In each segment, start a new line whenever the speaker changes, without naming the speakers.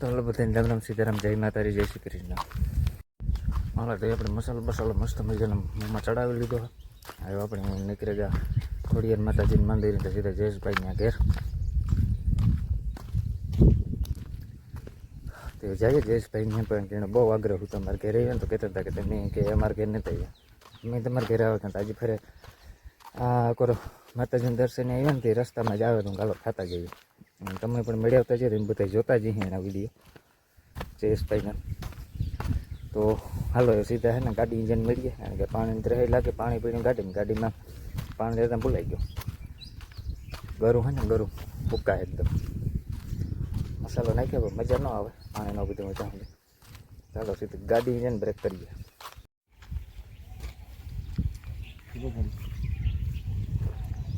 તો હલો બધાને રામ રામ સીતારામ, જય માતાજી જય શ્રી કૃષ્ણ. હાલો તો આપણે મસાલો બસાલો મસ્ત મજાનો મોંમાં ચડાવી લીધો. આવ્યો આપણે નીકળી ગયા ખોડિયાર માતાજીનું મંદિર તો સીધા જયેશભાઈના ઘેર. તે જઈએ જયેશભાઈને પણ તેને બહુ આગ્રહ હતો તમારા ઘરે આવ્યો તો કહેતા હતા કે તમે કે અમારા ઘેર નથી આવ્યા મેં તમારા ઘરે આવ્યો હતા આજે ફરે આ કરો માતાજીના દર્શને આવ્યા ને તે રસ્તામાં જ આવે તો ગાલો ખાતા જઈએ. તમે પણ મેળવતા આવતા એમ બધા જોતા જઈએ એના વીડિયો. જયેશભાઈના. તો હાલો એ સીધા હે ને ગાડી ઇન્જન મળીએ. કારણ કે પાણી ત્રહે લાગે, પાણી પીને ગાડીમાં ગાડીમાં પાણી રહેતા ભૂલાઈ ગયો. ગરું હે ને ગરું ફૂકા એકદમ. મસાલો નાખ્યો મજા ન આવે. પાણી ન બધું મજા આવે ચાલો સીધું ગાડી ઇન્જિન બ્રેક કરીએ.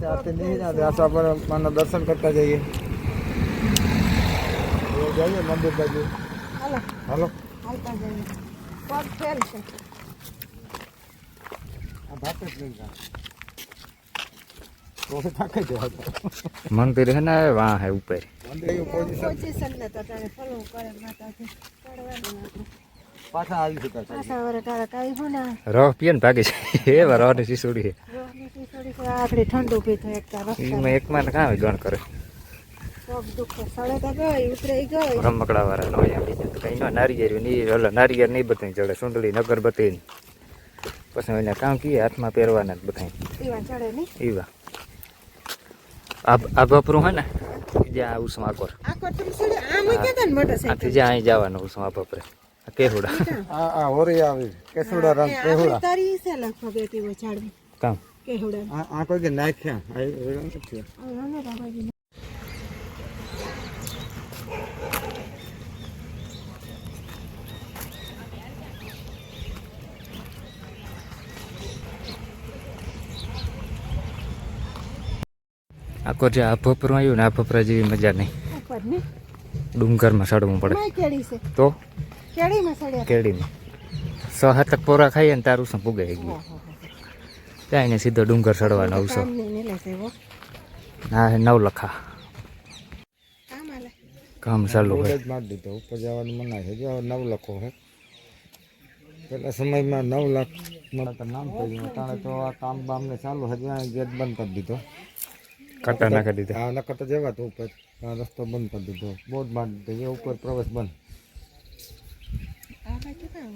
તા પછી આથી નહીં ના આશાપુરા માના દર્શન કરતા જઈએ એ જઈએ મંદિર બાજુ
હાલો
હાલો
હાલતા જઈએ પગ ફેલ છે
આ થાકે જ નહીં તા. તો થાકે જ હતા
મંદિર હે ને વાં હે ઉપર
મંદિર એવું પોઝિશન
પોઝિશન ને તો તારે ફોલો કરે માતાજી પડવાનું આપણે
પાછા આવી શકાય
પાછા વરે કારક આવી હું ને
રહ પીએ ને ભાગે છે એ વાર રહની સિસોડી છે
રોહની ખીચડી છે આખડી ઠંડુ પીધું એક તાર
એમાં એકમાં ને કાં ગણ કરે.
પગ દુખે સળે તો ગઈ ઉતરી ગઈ.
રમકડા વાળા નો આવી બીજું તો કઈ ન નારિયેરની ઓલા નારિયેર નહીં બતાવી ચડે સુંદડી નગરબતી ને. પછી એને કામ કીએ હાથમાં પહેરવાના જ બધાય.
પીવા ચડે નહીં
એવા આ આ બપરું હે ને જ્યાં ઉસમાં આકોર
આખો તમે સડે આમ કેતા ને મોટરસાઇકલ
આથી જ્યાં અહીં જવાનું ઉસમાં બપરે. આ કેહુડા.
આ આ હોરી આવી કેસુડા રંગ કેહુડા.
તારી છે લખો બેટી વો
કામ.
આ આ કોઈ કે નાખ્યા. આ એ રંગ છે
આને બાબાજી
આકોર જે આ બપરું આવ્યું ને આ ભપરા જેવી મજા નહીં. ડુંગરમાં ચડવું પડે.
તો કેડી છે.
તો?
કેડીમાં સડ્યા
કેળીમાં. સો હાથક પોરા ખાઈએ ને તારું શું પુગાઈ ગયું? ત્યાં એને સીધો ડુંગર ચડવા આવશો.
કામ નહીં ને છે વો
હા નવ લખા.
કામ
ચાલુ હોય.
જ મારી દીધો. ઉપર જવાનું મનાય છે જો નવ લખો હે. પેલા સમયમાં નવ લાખ મને તો નામ થઈ ગયું. તાણે તો આ કામ બામ ને ચાલુ હજી આ ગેટ બંધ કરી દીધો.
કટા નાખી દીધા.
આ નકર તો જવા તો ઉપર. રસ્તો બંધ કરી દીધો. બોર્ડ મારી દીધો. એ ઉપર પ્રવેશ બંધ.
આ બાજુ કામ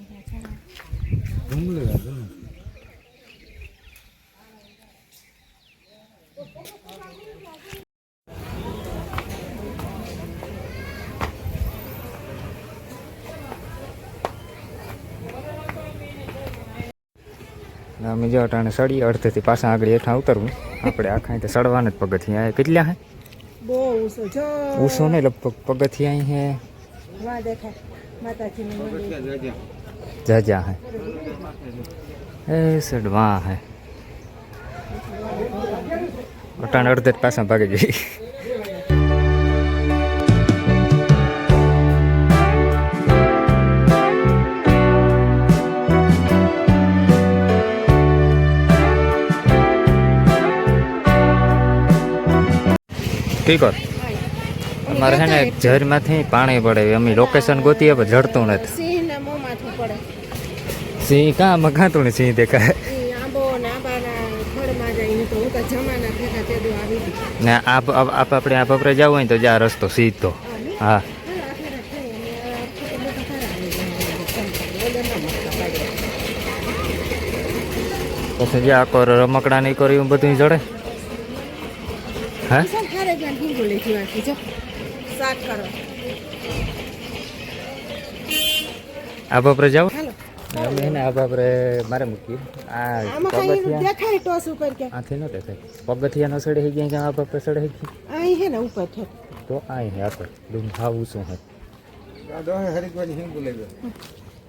અમે જો અટાણે સડી અડધેથી પાછા આગળ હેઠા ઉતરવું. આપણે આખા તો સડવાના જ પગથિયા આ કેટલા હે
બહુ ઊંચો જો.
ઊંસો ને લગભગ પગથિયા અહીં હે
વાહ દેખાય. માતાજીનું મંદિર.
જાજા. હે એ સડવા હે અટાણે અડધે જ પાછા ભાગી જઈ ઠીક કર અમારે છે ને ઝરમાંથી પાણી પડે અમે લોકેશન ગોતીએ પણ જડતું નથી.
સિંહ
કાં મગાતું ને સિંહ દેખાય?
ને
આપ આપ- આપ આપણે આ બપરે જવું હોય તો જ્યાં રસ્તો સીધો. હા.
આ
પછી જ્યાં આખો રમકડા નહીં કર્યું બધું જડે? હે?
ચાલ હારે જાન હિંગોળી જીવાથી જો. શાક કરો
આ બપરે જાવ
હાલો.
અમે એને આ બપરે મારે મૂકી આ
આમાં કઈ
પગથિયા
દેખાય ટોસ ઉપર કે.
આથી ન દેખાય. પગથિયા નો સડે ગયા કે આ બપરે સડે ગયા?
અહીં હે ને ઉપર છે
તો અહીં હે આ તો ડુંગ ખાવું શું હે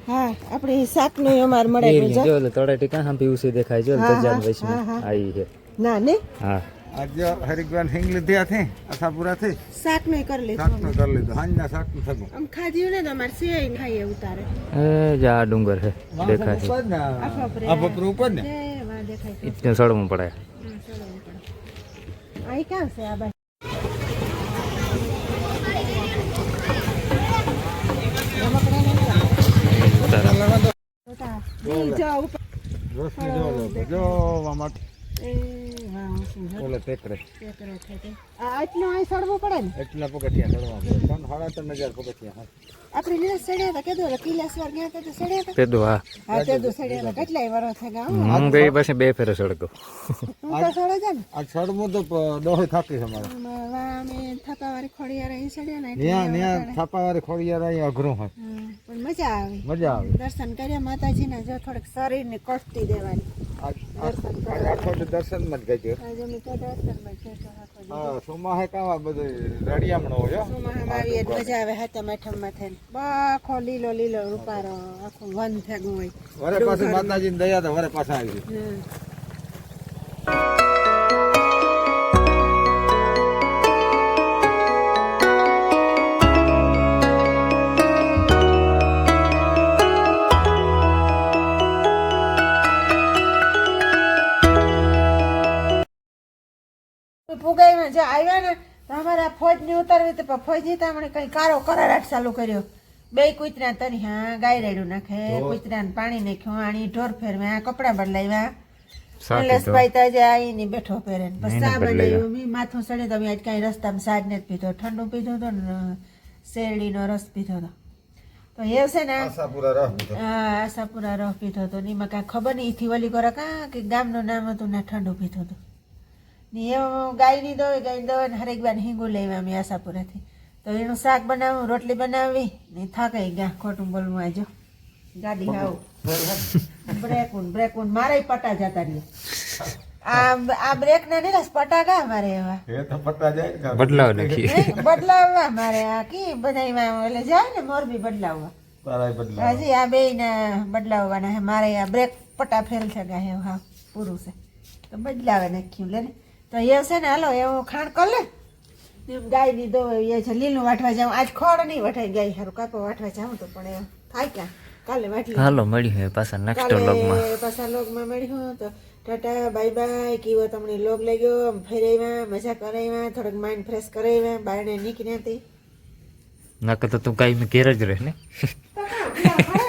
હા આપણે શાકનું અમારે મળે
જો. એટલે તળાટી કાં હાંભી ઉસી દેખાય. જો
હા,
તજાન
હા,
વૈષ્ણવ.
હા, હા.
છે
ના ને?
હા.
આજે હરિદ્વાર હિંગ લીધી હતી આશાપુરાથી
શાકનું કરી લીધું
શાકનું કરી લીધું. હાંજના શાકનું થયું.
આમ ખાધ્યું ને તો અમારે સિવાય ખાઈએ ઉતારે
એ જ ડુંગર છે દેખાય છે.
ઉપર ને
આ ફપરું
ઉપર ને
ઇતને સડવું પડે.
હા, ચડવું પડે. અહીં ક્યાં છે આ બાજુ? જો
જો જો
છે?
ઓલે
પેકરે. પેકરે થતે આટલો. આ સડવું પડે ને?
એટલા પગથિયા સડવા પડે ત્રણ સાડા ત્રણ હજાર પગથિયા હા.
આપણે લીલા સડ્યા હતા કેદો એટલે કિલ્લાસવાર ગયા હતા તો સડ્યા હતા?
કેદો હા.
હા કેદો સડ્યા હતા. કેટલાય વરસ થઈ ગયા હું.
ગઈ પાસે બે ફેરે સડકો
હું તો સડે જ ને
આ સડમો તો દોહે થાકી છે મારે.
અમે થપાવાળી ખોડિયાર અહીં સડ્યા ને
ન્યા ન્યા થાપાવાળી ખોડિયાર અહીં અઘરું હોય.
પણ મજા આવે.
મજા આવે.
દર્શન કર્યા માતાજીના જો થોડક શરીરને કષ્ટી દેવાની.
આખો દી દર્શનમાં જ ગઈ. હા સોમાહે કાવા બધું રડિયામણો હોય
મજા આવે હાથમ આઠમમાં થઈને. આખો લીલો લીલો રૂપારો આખું વન થેગું હોય.
વરે પાછી માતાજીની દયા તો વરે પાછા આવી
ફુગાઈમાં જે આવ્યા ને તો અમારા ફોજની ઉતારવી તો ફોજની તામણે કંઈ કારો કરારાટ ચાલુ કર્યો. બે કૂતરા તરી હા ગાય રેડું નાખે કૂતરાને પાણી નાખ્યું આણી ઢોર ફેરવ્યા કપડાં બદલાવ્યા. કૈલાસભાઈ તાજે આવીને બેઠો પહેરે પછી ચા મેં માથું સડે તો અમે આજ કાંઈ રસ્તામાં સાજ નથી પીધો. ઠંડુ પીધું હતું ને શેરડીનો રસ પીધો હતો. તો એ છે ને
આશાપુરા રાહ
હા આશાપુરા રસ પીધો હતો ને. એમાં કાંઈ ખબર નહીં ઈથી વલી કરો કાં કે ગામનું નામ હતું ને ઠંડુ પીધો હતું. ને એવું ગાયની દોય ગાયની દોય ને હરેક બાર હિંગુ લેવા અમે આશાપુરાથી. તો એનું શાક બનાવું રોટલી બનાવી ને થાકાઈ ગયા ખોટું બોલવું આજો ગાડી આવું બ્રેકુન બ્રેકુન મારે પટા જતા રહ્યો આ આ બ્રેક ના નહીં પટા મારે એવા.
એ તો પતા જાય
બદલાવ નાખી.
બદલાવવા મારે આ કી બધા એટલે જાય ને મોરબી બદલાવવા. હજી આ બે ને બદલાવવાના હે મારે આ બ્રેક પટા ફેલ છે ગયા હા પૂરું છે. તો બદલાવે નાખ્યું લે ને. તો એ છે ને હાલો એવું ખાણ કર લે. એમ. ગાયની દો એ છે લીલું વાટવા જાઉં આજ ખોડ નહીં વટાઈ ગાય સારું કાપો વાટવા જાઉં તો પણ એ થાય ક્યાં? કાલે વાટલી.
હાલો મળ્યું પાછા નેક્સ્ટ વ્લોગમાં
પાછા લોગમાં મળ્યું તો ટાટા બાય બાય કીવો તમને લોગ લાગ્યો ફેરાવ્યા મજા કરાવ્યા થોડોક માઇન્ડ ફ્રેશ કરાવ્યા બારણે નીકળ્યા હતી
નકર તો તું કાંઈ ઘેર જ રહે ને?
કાં,